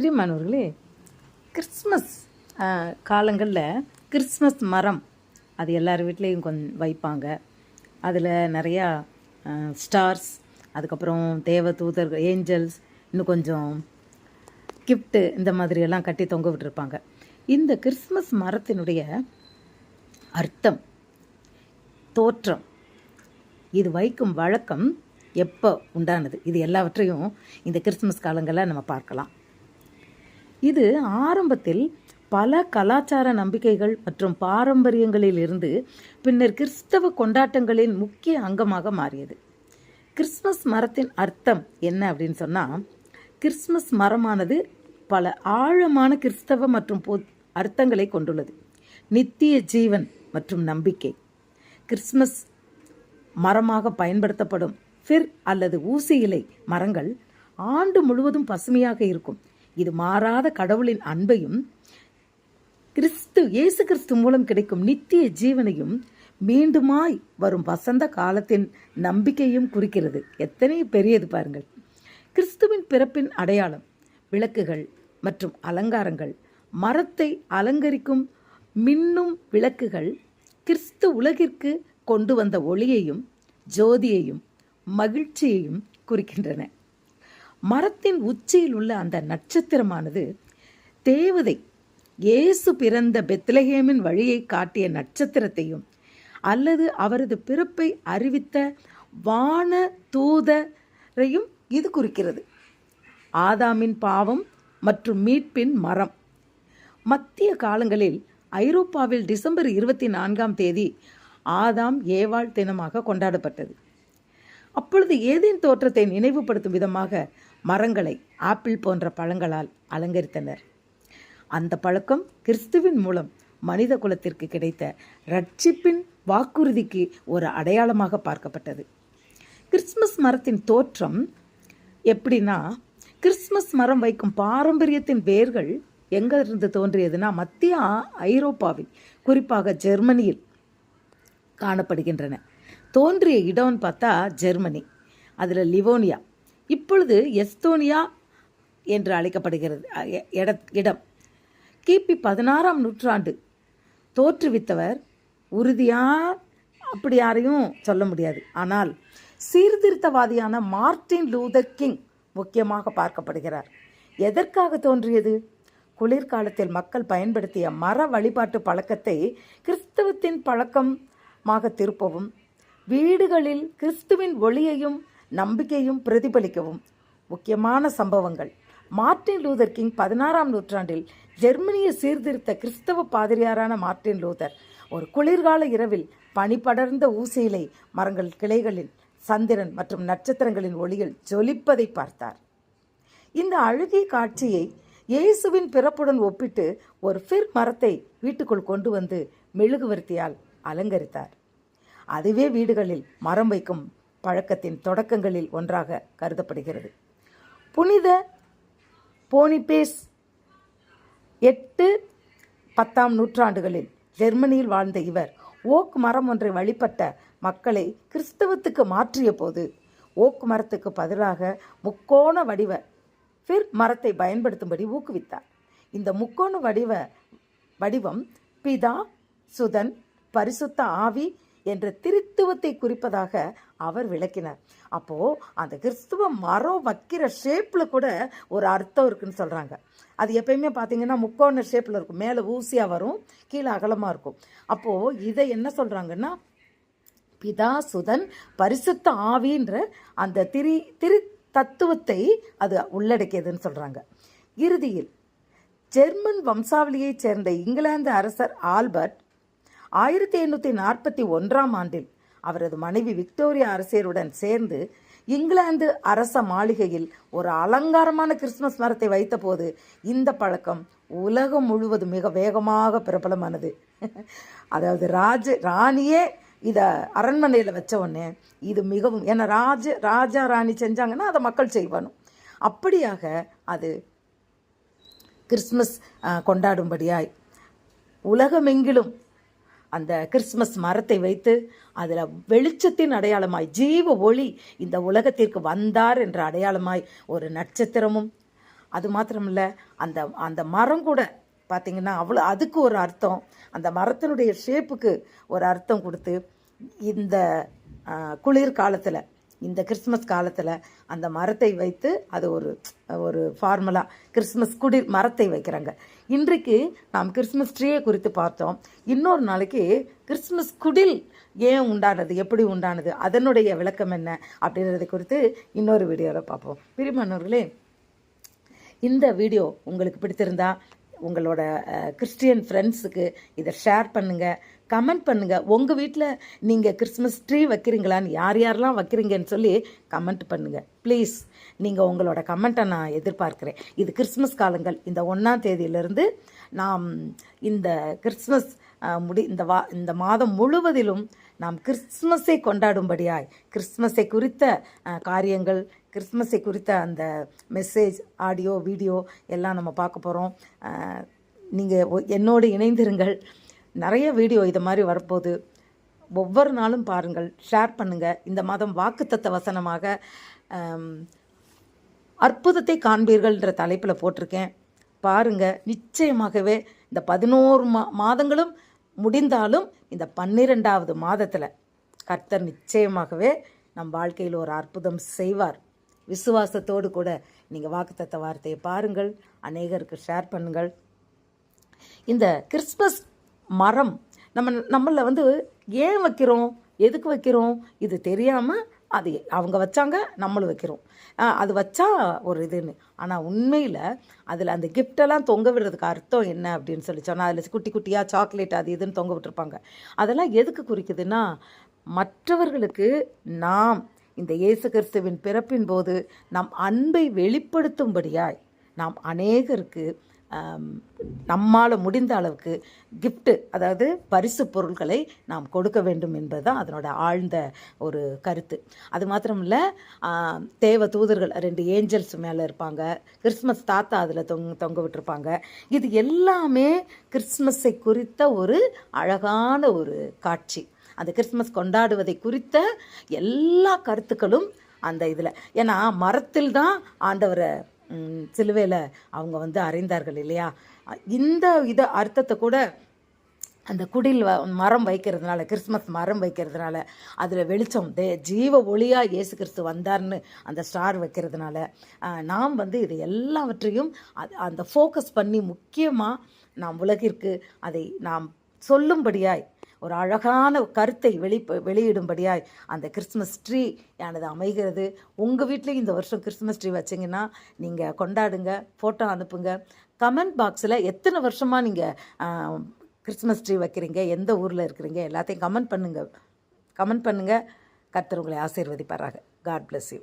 பிரியமானவர்களே கிறிஸ்மஸ் காலங்களில் கிறிஸ்மஸ் மரம் அது எல்லார் வீட்லேயும் கொஞ்சம் வைப்பாங்க. அதில் நிறையா ஸ்டார்ஸ் அதுக்கப்புறம் தேவ தூதர் ஏஞ்சல்ஸ் இன்னும் கொஞ்சம் கிஃப்ட்டு இந்த மாதிரியெல்லாம் கட்டி தொங்க விட்டுருப்பாங்க. இந்த கிறிஸ்மஸ் மரத்தினுடைய அர்த்தம் தோற்றம் இது வைக்கும் வழக்கம் எப்போ உண்டானது? இது எல்லாவற்றையும் இந்த கிறிஸ்மஸ் காலங்களில் நம்ம பார்க்கலாம். இது ஆரம்பத்தில் பல கலாச்சார நம்பிக்கைகள் மற்றும் பாரம்பரியங்களில் இருந்து பின்னர் கிறிஸ்தவ கொண்டாட்டங்களின் முக்கிய அங்கமாக மாறியது. கிறிஸ்மஸ் மரத்தின் அர்த்தம் என்ன அப்படின்னு சொன்னால் கிறிஸ்மஸ் மரமானது பல ஆழமான கிறிஸ்தவ மற்றும் பொ அர்த்தங்களை கொண்டுள்ளது. நித்திய ஜீவன் மற்றும் நம்பிக்கை. கிறிஸ்மஸ் மரமாக பயன்படுத்தப்படும் ஃபிர் அல்லது ஊசி இலை மரங்கள் ஆண்டு முழுவதும் பசுமையாக இருக்கும். இது மாறாத கடவுளின் அன்பையும் கிறிஸ்து இயேசு கிறிஸ்து மூலம் கிடைக்கும் நித்திய ஜீவனையும் மீண்டுமாய் வரும் வசந்த காலத்தின் நம்பிக்கையும் குறிக்கிறது. எத்தனை பெரியது பாருங்கள். கிறிஸ்துவின் பிறப்பின் அடையாளம் விளக்குகள் மற்றும் அலங்காரங்கள் மரத்தை அலங்கரிக்கும் மின்னும் விளக்குகள் கிறிஸ்து உலகிற்கு கொண்டு வந்த ஒளியையும் ஜோதியையும் மகிழ்ச்சியையும் குறிக்கின்றன. மரத்தின் உச்சியில் உள்ள அந்த நட்சத்திரமானது தேவதை. இயேசு பிறந்த பெத்லஹேமின் வழியை காட்டிய நட்சத்திரத்தையும் அல்லது அவரது பிறப்பை அறிவித்த வான தூதரையும் இது குறிக்கிறது. ஆதாமின் பாவம் மற்றும் மீட்பின் மரம். மத்திய காலங்களில் ஐரோப்பாவில் டிசம்பர் இருபத்தி நான்காம் தேதி ஆதாம் ஏவாள் தினமாக கொண்டாடப்பட்டது. அப்பொழுது ஏதேன் தோற்றத்தை நினைவுபடுத்தும் விதமாக மரங்களை ஆப்பிள் போன்ற பழங்களால் அலங்கரித்தனர். அந்த பழக்கம் கிறிஸ்துவின் மூலம் மனித குலத்திற்கு கிடைத்த ரட்சிப்பின் வாக்குறுதிக்கு ஒரு அடையாளமாக பார்க்கப்பட்டது. கிறிஸ்மஸ் மரத்தின் தோற்றம் எப்படின்னா கிறிஸ்மஸ் மரம் வைக்கும் பாரம்பரியத்தின் வேர்கள் எங்கிருந்து தோன்றியதுன்னா மத்திய ஐரோப்பாவில் குறிப்பாக ஜெர்மனியில் காணப்படுகின்றன. தோன்றிய இடம்னு பார்த்தா ஜெர்மனி அதில் லிவோனியா இப்பொழுது எஸ்தோனியா என்று அழைக்கப்படுகிறது இட இடம். கிபி பதினாறாம் நூற்றாண்டு. தோற்றுவித்தவர் உறுதியாக அப்படி யாரையும் சொல்ல முடியாது. ஆனால் சீர்திருத்தவாதியான மார்ட்டின் லூதர் கிங் முக்கியமாக பார்க்கப்படுகிறார். எதற்காக தோன்றியது? குளிர்காலத்தில் மக்கள் பயன்படுத்திய மர வழிபாட்டு பழக்கத்தை கிறிஸ்தவத்தின் பழக்கமாக திருப்பவும் வீடுகளில் கிறிஸ்துவின் ஒளியையும் நம்பிக்கையும் பிரதிபலிக்கவும். முக்கியமான சம்பவங்கள். மார்ட்டின் லூதர் கிங் பதினாறாம் நூற்றாண்டில் ஜெர்மனியை சீர்திருத்த கிறிஸ்தவ பாதிரியாரான மார்ட்டின் லூதர் ஒரு குளிர்கால இரவில் பனி படர்ந்த ஊசியிலை மரங்கள் கிளைகளில் சந்திரன் மற்றும் நட்சத்திரங்களின் ஒளியில் ஜொலிப்பதை பார்த்தார். இந்த அழுகிய காட்சியை இயேசுவின் பிறப்புடன் ஒப்பிட்டு ஒரு ஃபிர் மரத்தை வீட்டுக்குள் கொண்டு வந்து மெழுகுவர்த்தியால் அலங்கரித்தார். அதுவே வீடுகளில் மரம் வைக்கும் பழக்கத்தின் தொடக்கங்களில் ஒன்றாக கருதப்படுகிறது. புனித போனிபேஸ் எட்டு பத்தாம் நூற்றாண்டுகளில் ஜெர்மனியில் வாழ்ந்த இவர் ஓக் மரம் ஒன்றை வழிபட்ட மக்களை கிறிஸ்தவத்துக்கு மாற்றிய போது ஓக் மரத்துக்கு பதிலாக முக்கோண வடிவ ஃபிர் மரத்தை பயன்படுத்தும்படி ஊக்குவித்தார். இந்த முக்கோண வடிவ வடிவம் பிதா சுதன் பரிசுத்த ஆவி என்ற திருத்துவத்தை குறிப்பதாக அவர் விளக்கினார். அப்போ அந்த கிறிஸ்துவ மரம் வைக்கிற ஷேப்பில் கூட ஒரு அர்த்தம் இருக்குன்னு சொல்கிறாங்க அது எப்பயுமே பார்த்தீங்கன்னா முக்கோண ஷேப்பில் இருக்கும். மேலே ஊசியாக வரும் கீழே அகலமாக இருக்கும். அப்போது இதை என்ன சொல்கிறாங்கன்னா பிதா சுதன் பரிசுத்த ஆவின்ற அந்த திரி திரு தத்துவத்தை அது உள்ளடக்கியதுன்னு சொல்கிறாங்க இறுதியில் ஜெர்மன் வம்சாவளியைச் சேர்ந்த இங்கிலாந்து அரசர் ஆல்பர்ட் ஆயிரத்தி எண்ணூற்றி நாற்பத்தி ஒன்றாம் ஆண்டில் அவரது மனைவி விக்டோரியா அரசியருடன் சேர்ந்து இங்கிலாந்து அரச மாளிகையில் ஒரு அலங்காரமான கிறிஸ்துமஸ் மரத்தை வைத்தபோது இந்த பழக்கம் உலகம் முழுவதும் மிக வேகமாக பிரபலமானது. அதாவது ராஜ ராணியே இதை அரண்மனையில் வச்ச உடனே இது மிகவும் ஏன்னா ராஜ ராஜா ராணி செஞ்சாங்கன்னா அதை மக்கள் செய்வானும் அப்படியாக அது கிறிஸ்மஸ் கொண்டாடும்படியாய் உலகமெங்கிலும் அந்த கிறிஸ்மஸ் மரத்தை வைத்து அதில் வெளிச்சத்தின் அடையாளமாய் ஜீவ ஒளி இந்த உலகத்திற்கு வந்தார் என்ற அடையாளமாய் ஒரு நட்சத்திரமும். அது மாத்திரமில்ல அந்த அந்த மரம் கூட பார்த்திங்கன்னா அவ்வளோ அதுக்கு ஒரு அர்த்தம். அந்த மரத்தினுடைய ஷேப்புக்கு ஒரு அர்த்தம் கொடுத்து இந்த குளிர் காலத்தில் இந்த கிறிஸ்மஸ் காலத்தில் அந்த மரத்தை வைத்து அது ஒரு ஒரு ஃபார்முலா கிறிஸ்மஸ் குடி மரத்தை வைக்கிறாங்க. இன்றைக்கு நாம் கிறிஸ்மஸ் ட்ரீயை குறித்து பார்த்தோம். இன்னொரு நாளைக்கு கிறிஸ்மஸ் குடில் ஏன் உண்டானது எப்படி உண்டானது அதனுடைய விளக்கம் என்ன அப்படின்றதை குறித்து இன்னொரு வீடியோவில் பார்ப்போம். பிரிமானவர்களே இந்த வீடியோ உங்களுக்கு பிடித்திருந்தா உங்களோட கிறிஸ்டியன் ஃப்ரெண்ட்ஸுக்கு இதை ஷேர் பண்ணுங்கள் கமெண்ட் பண்ணுங்கள் உங்கள் வீட்டில் நீங்கள் கிறிஸ்மஸ் ட்ரீ வைக்கிறீங்களான்னு யார் யாரெல்லாம் வைக்கிறீங்கன்னு சொல்லி கமெண்ட் பண்ணுங்கள் ப்ளீஸ் நீங்கள் உங்களோட கமெண்ட்டை நான் எதிர்பார்க்குறேன். இது கிறிஸ்மஸ் காலங்கள். இந்த ஒன்றாம் தேதியிலிருந்து நாம் இந்த கிறிஸ்மஸ் முடி இந்த வா இந்த மாதம் முழுவதிலும் நாம் கிறிஸ்மஸை கொண்டாடும்படியாய் கிறிஸ்மஸை குறித்த காரியங்கள் கிறிஸ்மஸை குறித்த அந்த மெசேஜ் ஆடியோ வீடியோ எல்லாம் நம்ம பார்க்க போகிறோம் நீங்கள் என்னோடு இணைந்திருங்கள். நிறைய வீடியோ இது மாதிரி வரப்போகுது. ஒவ்வொரு நாளும் பாருங்கள். ஷேர் பண்ணுங்கள் இந்த மாதம் வாக்குத்தத்த வசனமாக அற்புதத்தை காண்பீர்கள்ன்ற தலைப்பில் போட்டிருக்கேன். பாருங்கள் நிச்சயமாகவே இந்த பதினோரு மா மாதங்களும் முடிந்தாலும் இந்த பன்னிரெண்டாவது மாதத்தில் கர்த்தர் நிச்சயமாகவே நம் வாழ்க்கையில் ஒரு அற்புதம் செய்வார். விசுவாசத்தோடு கூட நீங்கள் வாக்குத்தத்த வார்த்தையை பாருங்கள் அநேகருக்கு ஷேர் பண்ணுங்கள். இந்த கிறிஸ்மஸ் மரம் நம்ம நம்மள வந்து ஏன் வைக்கிறோம் எதுக்கு வைக்கிறோம் இது தெரியாமல் அது அவங்க வச்சாங்க நம்மளும் வைக்கிறோம். அது வச்சா ஒரு இதுன்னு. ஆனால் உண்மையில் அதில் அந்த கிஃப்டெல்லாம் தொங்க விடுறதுக்கு அர்த்தம் என்ன அப்படின்னு சொல்லி சொன்னால் அதில் குட்டி குட்டியாக சாக்லேட் அது இதுன்னு தொங்க விட்டுருப்பாங்க. அதெல்லாம் எதுக்கு குறிக்குதுன்னா மற்றவர்களுக்கு நாம் இந்த இயேசு கிறிஸ்துவின் பிறப்பின் போது நம் அன்பை வெளிப்படுத்தும்படியாய் நாம் அநேகருக்கு நம்மால் முடிந்த அளவுக்கு கிஃப்ட்டு அதாவது பரிசு பொருட்களை நாம் கொடுக்க வேண்டும் என்பது தான் அதனோட ஆழ்ந்த ஒரு கருத்து. அது மாத்திரம் இல்லை தேவ தூதர்கள் ரெண்டு ஏஞ்சல்ஸ் மேலே இருப்பாங்க கிறிஸ்மஸ் தாத்தா அதில் தொங்க தொங்க விட்டுருப்பாங்க. இது எல்லாமே கிறிஸ்மஸை குறித்த ஒரு அழகான ஒரு காட்சி. அந்த கிறிஸ்மஸ் கொண்டாடுவதை குறித்த எல்லா கருத்துக்களும் அந்த இதில். ஏன்னா மரத்தில் தான் ஆண்டவரை சிலுவையில் அவங்க வந்து அறிந்தார்கள் இல்லையா? இந்த இத அர்த்தத்தை கூட அந்த குடில் வ- மரம் வைக்கிறதுனால கிறிஸ்மஸ் மரம் வைக்கிறதுனால அதில் வெளிச்சம் தே ஜீவ ஒளியாக இயேசு கிறிஸ்து வந்தார்னு அந்த ஸ்டார் வைக்கிறதுனால நாம் வந்து இது எல்லாவற்றையும் அந்த ஃபோக்கஸ் பண்ணி முக்கியமாக நாம் உலகிற்கு அதை நாம் சொல்லும்படியாய் ஒரு அழகான கருத்தை வெளி வெளியிடும்படியாய் அந்த கிறிஸ்மஸ் ட்ரீ ஆனது அமைகிறது. உங்கள் வீட்லேயும் இந்த வருஷம் கிறிஸ்மஸ் ட்ரீ வச்சிங்கன்னா நீங்கள் கொண்டாடுங்க ஃபோட்டோ அனுப்புங்க. கமெண்ட் பாக்ஸில் எத்தனை வருஷமாக நீங்கள் கிறிஸ்மஸ் ட்ரீ வைக்கிறீங்க எந்த ஊரில் இருக்கிறீங்க எல்லாத்தையும் கமெண்ட் பண்ணுங்கள் கமெண்ட் பண்ணுங்கள் கர்த்தர் உங்களை ஆசீர்வதிப்பாராக. God bless you